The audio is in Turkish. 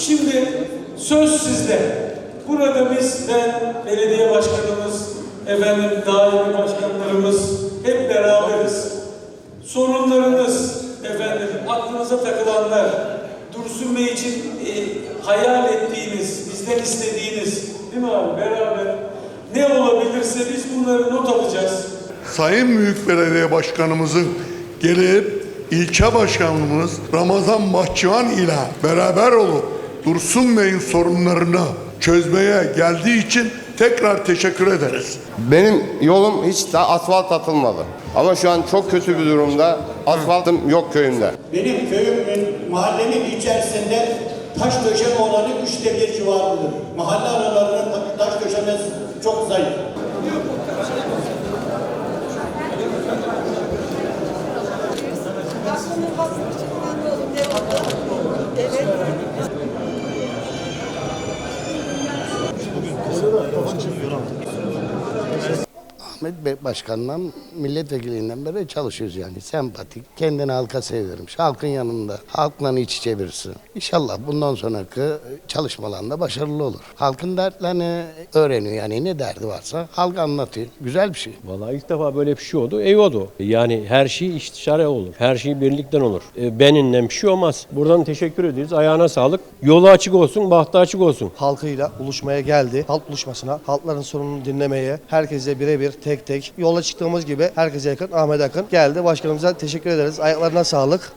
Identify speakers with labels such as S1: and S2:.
S1: Şimdi söz sizde. Burada biz, ben, belediye başkanımız, efendim daire başkanlarımız hep beraberiz. Sorunlarınız, efendim aklınıza takılanlar, Dursun Bey için e, hayal ettiğiniz, bizden istediğiniz, değil mi abi beraber ne olabilirse biz bunları not alacağız.
S2: Sayın Büyük Belediye Başkanımızın gelip ilçe başkanımız Ramazan Bahçıvan ile beraber olup Dursun Bey'in sorunlarını çözmeye geldiği için tekrar teşekkür ederiz.
S3: Benim yolum hiç daha asfalt atılmadı. Ama şu an çok kötü bir durumda. Asfaltım yok köyümde.
S4: Benim köyümün, mahallemin içerisinde taş döşeme oranı üçte bir civarıdır. Mahalle aralarının taş döşemesi çok zayıf. için yoramadık.
S5: Ahmet Bey Başkan'la milletvekilinden beri çalışıyoruz yani. Sempatik, kendini halka sevdirmiş, halkın yanında, halkla iç içe birisi. İnşallah bundan sonraki çalışmalarında başarılı olur. Halkın dertlerini öğreniyor yani ne derdi varsa halk anlatıyor. Güzel bir şey.
S6: Vallahi ilk defa böyle bir şey oldu. Eyvallah. Yani her şey istişare olur. Her şey birlikten olur. E, beninle bir şey olmaz. Buradan teşekkür ederiz. Ayağına sağlık. Yolu açık olsun, bahtı açık olsun.
S7: halkıyla buluşmaya geldi. Halk buluşmasına, halkların sorununu dinlemeye, herkese birebir tek tek yola çıktığımız gibi herkese yakın Ahmet Akın geldi. Başkanımıza teşekkür ederiz. Ayaklarına sağlık.